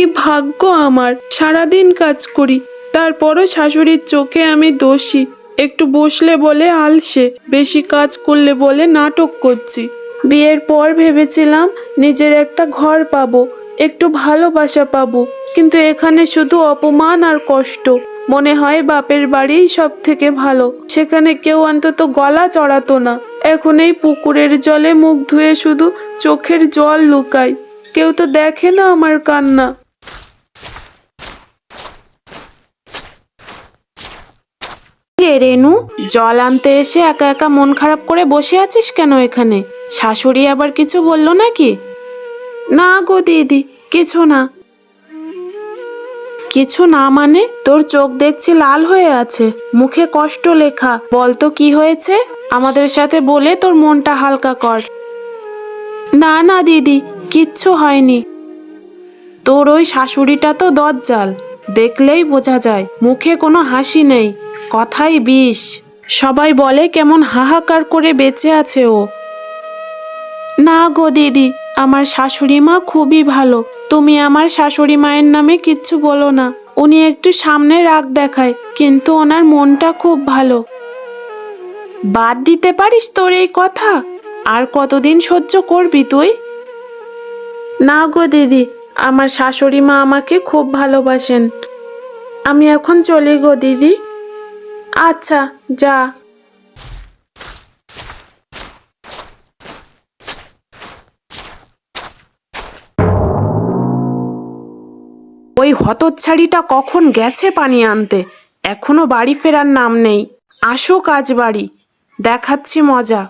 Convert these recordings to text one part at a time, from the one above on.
কি ভাগ্য আমার। সারাদিন কাজ করি, তারপরও শাশুড়ির চোখে আমি দোষী। একটু বসলে বলে আলসে, বেশি কাজ করলে বলে নাটক করছি। বিয়ের পর ভেবেছিলাম নিজের একটা ঘর পাবো, একটু ভালোবাসা পাবো, কিন্তু এখানে শুধু অপমান আর কষ্ট। মনে হয় বাপের বাড়িই সব থেকে ভালো, সেখানে কেউ অন্তত গলা চড়াতো না। এখন এই পুকুরের জলে মুখ ধুয়ে শুধু চোখের জল লুকাই। কেউ তো দেখে না আমার কান্না। রেনু, জল আনতে এসে একা একা মন খারাপ করে বসে আছিস কেন এখানে? শাশুড়ি আবার কিছু বলল নাকি? না গো দিদি, কিছু না। কিছু না মানে? তোর চোখ দেখছি লাল হয়ে আছে। মুখে কষ্ট লেখা। বলতো কি হয়েছে? আমাদের সাথে বলে তোর মনটা হালকা কর। না না দিদি, কিচ্ছু হয়নি। তোর ওই শাশুড়িটা তো দজ্জাল। দেখলেই বোঝা যায়। মুখে কোনো হাসি নেই। কথাই বিষ। সবাই বলে কেমন হাহাকার করে বেঁচে আছে ও। না গো দিদি, আমার শাশুড়ি মা খুবই ভালো। তুমি আমার শাশুড়ি মায়ের নামে কিচ্ছু বলো না। উনি একটু সামনে রাগ দেখায়, কিন্তু ওনার মনটা খুব ভালো। বাদ দিতে পারিস তোর এই কথা? আর কতদিন সহ্য করবি তুই? না গো দিদি, আমার শাশুড়ি মা আমাকে খুব ভালোবাসেন। আমি এখন চলি গো দিদি। আচ্ছা যা। ওই হতচ্ছাড়িটা কখন গেছে পানি আনতে? এখনও বাড়ি ফেরার নাম নেই। আসো কাজ বাড়ি, দেখাচ্ছি মজা।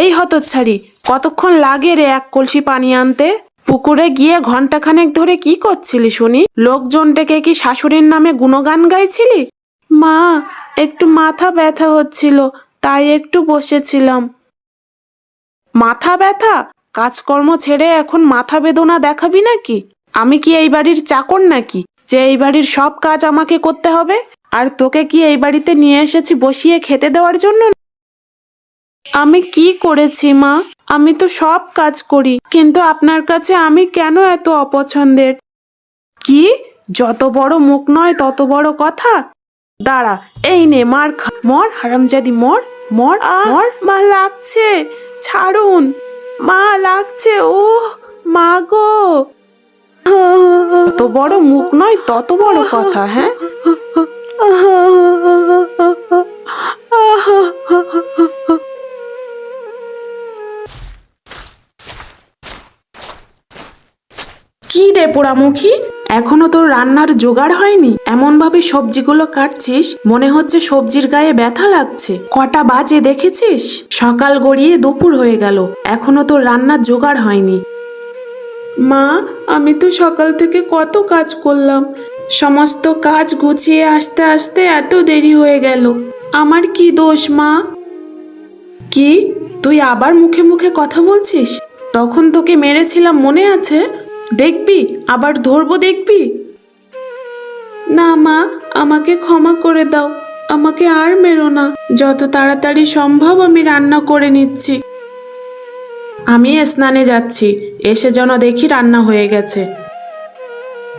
এই হতচ্ছাড়ি, কতক্ষণ লাগে রে এক কলসি পানি আনতে? পুকুরে গিয়ে ঘন্টাখানেক ধরে কি করছিলি শুনি? লোকজন ডেকে কি শাশুড়ির নামে গুণগান গাইছিলি? মা, একটু মাথা ব্যথা হচ্ছিল, তাই একটু বসেছিলাম। মাথা ব্যথা? কাজকর্ম ছেড়ে এখন মাথা বেদনা দেখাবি নাকি? আমি কি এই বাড়ির চাকর নাকি, যে এই বাড়ির সব কাজ আমাকে করতে হবে? আর তোকে কি এই বাড়িতে নিয়ে এসেছি বসিয়ে খেতে দেওয়ার জন্য? আমি কি করেছি মা? আমি তো সব কাজ করি কিন্তু আপনার কাছে আমি কেন এত অপছন্দের কি যত বড় মুখ নয় তত বড় কথা দাঁড়া এই নে মার খা মর হারামজাদি মর মর মর মা লাগছে ছাড়ুন মা লাগছে ও মা গো তত বড় মুখ নয় তত বড় কথা হ্যাঁ কি রে পোড়ামুখী? এখনও তোর রান্নার জোগাড় হয়নি? এমন ভাবে সবজিগুলো কাটছিস, মনে হচ্ছে সবজির গায়ে ব্যথা লাগছে। কটা বাজে দেখেছিস? সকাল গড়িয়ে দুপুর হয়ে গেল, এখনও তোর রান্নার জোগাড় হয়নি। মা, আমি তো সকাল থেকে কত কাজ করলাম। সমস্ত কাজ গুছিয়ে আসতে আসতে এত দেরি হয়ে গেল। আমার কি দোষ, মা? কি? তুই আবার মুখে মুখে কথা বলছিস? তখন তোকে মেরেছিলাম, মনে আছে? দেখবি? আবার ধরবো দেখবি? না মা, আমাকে ক্ষমা করে দাও। আমাকে আর মেরো না। যত তাড়াতাড়ি সম্ভব আমি রান্না করে নিচ্ছি। আমি স্নানে যাচ্ছি। এসে যেন দেখি রান্না হয়ে গেছে।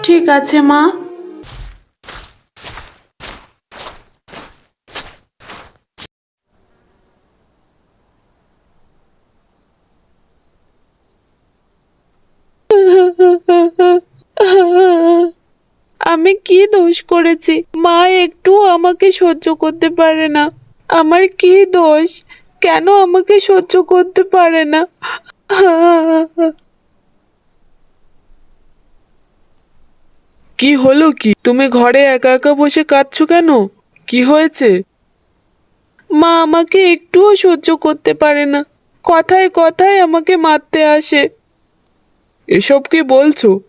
ঠিক আছে মা আমি কি দোষ করেছি? মা একটু আমাকে সহ্য করতে পারে না। আমার কি দোষ? কেন আমাকে সহ্য করতে পারে না? কি হলো কি? তুমি ঘরে একা একা বসে কাঁদছো কেন? কি হয়েছে? মা আমাকে একটুও সহ্য করতে পারে না। কথায় কথায় আমাকে মারতে আসে। এসব কি বলছো?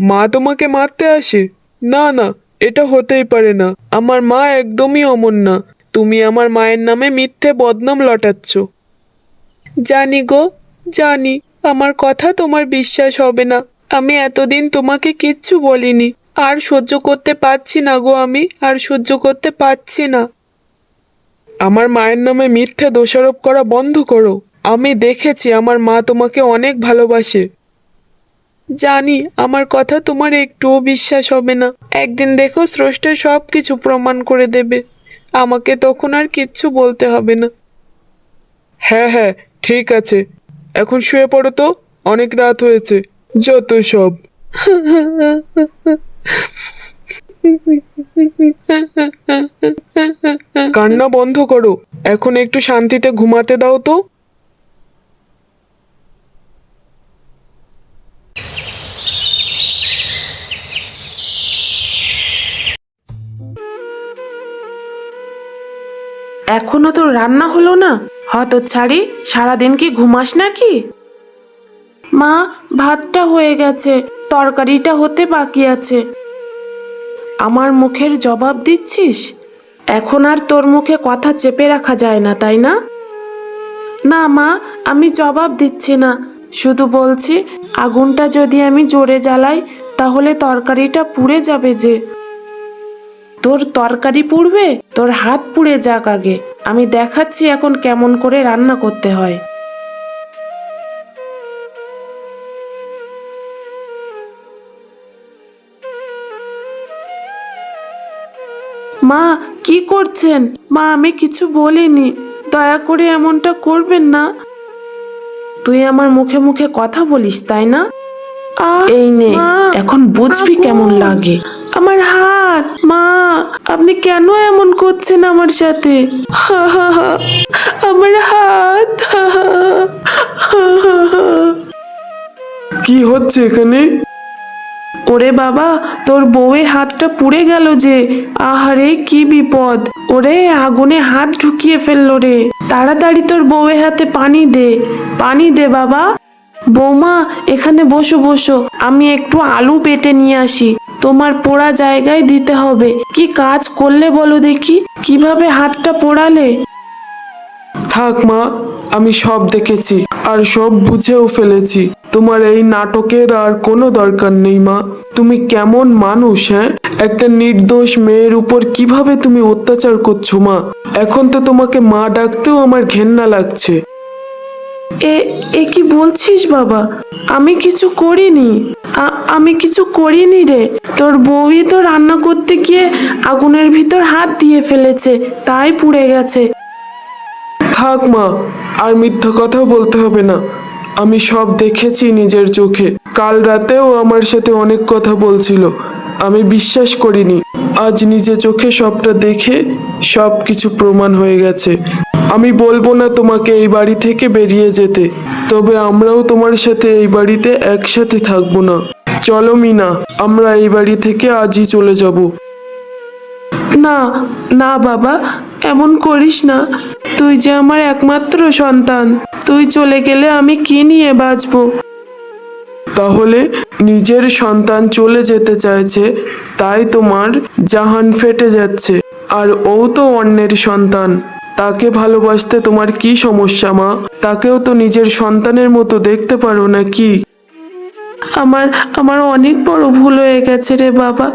মা তোমাকে মারতে আসে? না না, এটা হতেই পারে না। আমার মা একদমই অমন না। তুমি আমার মায়ের নামে মিথ্যে বদনাম লটাচ্ছ। জানি গো, জানি, আমার কথা তোমার বিশ্বাস হবে না। আমি এতদিন তোমাকে কিচ্ছু বলিনি। আর সহ্য করতে পারছি না গো আমি, আর সহ্য করতে পারছি না। আমার মায়ের নামে মিথ্যে দোষারোপ করা বন্ধ করো। আমি দেখেছি আমার মা তোমাকে অনেক ভালোবাসে। জানি, আমার কথা তোমার একটুও বিশ্বাস হবে না। একদিন দেখো স্রষ্টা সব কিছু প্রমাণ করে দেবে। আমাকে তখন আর কিচ্ছু বলতে হবে না। হ্যাঁ হ্যাঁ ঠিক আছে। এখন শুয়ে পড়ো তো, অনেক রাত হয়েছে। যত সব। কান্না বন্ধ করো। এখন একটু শান্তিতে ঘুমাতে দাও তো। এখনও তো রান্না হলো না? হত ছাড়ি, সারাদিন কি ঘুমাস নাকি? মা, ভাতটা হয়ে গেছে, তরকারিটা হতে বাকি আছে। আমার মুখের জবাব দিচ্ছিস? এখন আর তোর মুখে কথা চেপে রাখা যায় না, তাই না? না মা, আমি জবাব দিচ্ছি না। শুধু বলছি, আগুনটা যদি আমি জোরে জ্বালাই, তাহলে তরকারিটা পুড়ে যাবে যে। তোর তরকারি পুড়বে? তোর হাত পুড়ে যাক আগে। আমি দেখাচ্ছি এখন কেমন করে রান্না করতে হয়। মা, কি করছেন? মা, আমি কিছু বলিনি। দয়া করে এমনটা করবেন না। তুই আমার মুখে মুখে কথা বলিস, তাই না? এই নে এখন বুঝবি কেমন লাগে। আমার হাত মা আপনি কেন এমন করছেন আমার সাথে? আমার হাত কি হচ্ছে এখানে? ওরে বাবা তোর বউয়ের হাতটা পুড়ে গেল যে। আহারে কি বিপদ। ওরে আগুনে হাত ঢুকিয়ে ফেলল রে। তাড়াতাড়ি তোর বউয়ের হাতে পানি দে। পানি দে বাবা। বৌমা, এখানে বসো বসো। আমি একটু আলু পেটে নিয়ে আসি। তোমার পোড়া জায়গায় দিতে হবে। কি কাজ করলে বলো দেখি? কীভাবে হাতটা পোড়ালে? থাক মা, আমি সব দেখেছি আর সব বুঝেও ফেলেছি। তোমার এই নাটকের আর কোনো দরকার নেই মা। তুমি কেমন মানুষ হ্যাঁ? একটা নির্দোষ মেয়ের উপর কীভাবে তুমি অত্যাচার করছ মা? এখন তো তোমাকে মা ডাকতেও আমার ঘেন্না লাগছে। এ এ কি বলছিস বাবা? আমি কিছু করিনি। আমি কিছু করিনি রে। তোর বউই তো রান্না করতে গিয়ে আগুনের ভিতর হাত দিয়ে ফেলেছে, তাই পুড়ে গেছে। থাক মা, আর মিথ্যা কথাও বলতে হবে না। আমি সব দেখেছি নিজের চোখে। কাল রাতেও আমার সাথে অনেক কথা বলছিল। আমি বিশ্বাস করিনি। আজ নিজে চোখে সবটা দেখে সব কিছু প্রমাণ হয়ে গেছে। আমি বলব না তোমাকে এই বাড়ি থেকে বেরিয়ে যেতে, তবে আমরাও তোমার সাথে এই বাড়িতে একসাথে থাকব না। চলো মিনা, আমরা এই বাড়ি থেকে আজই চলে যাব। না না বাবা, এমন করিস না। তুই যে আমার একমাত্র সন্তান, তুই চলে গেলে আমি কি নিয়ে বাঁচবো? তাহলে নিজের সন্তান চলে যেতে চাইছে, তাই তোমার জাহান ফেটে যাচ্ছে। আর ও তো অন্যের সন্তান। তাকে ভালোবাসতে তোমার কি সমস্যা, মা? তাকেও তো নিজের সন্তানের মতো দেখতে পারো না কি আমার আমার অনেক বড় ভুল হয়ে গেছে রে বাবা।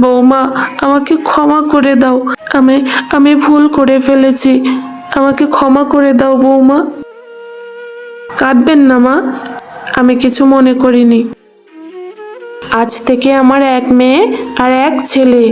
বৌমা, আমাকে ক্ষমা করে দাও। আমি আমি ভুল করে ফেলেছি। আমাকে ক্ষমা করে দাও বৌমা। কাঁদবেন না, মা। আমি কিছু মনে করিনি। আজ থেকে আমার এক মেয়ে আর এক ছেলে।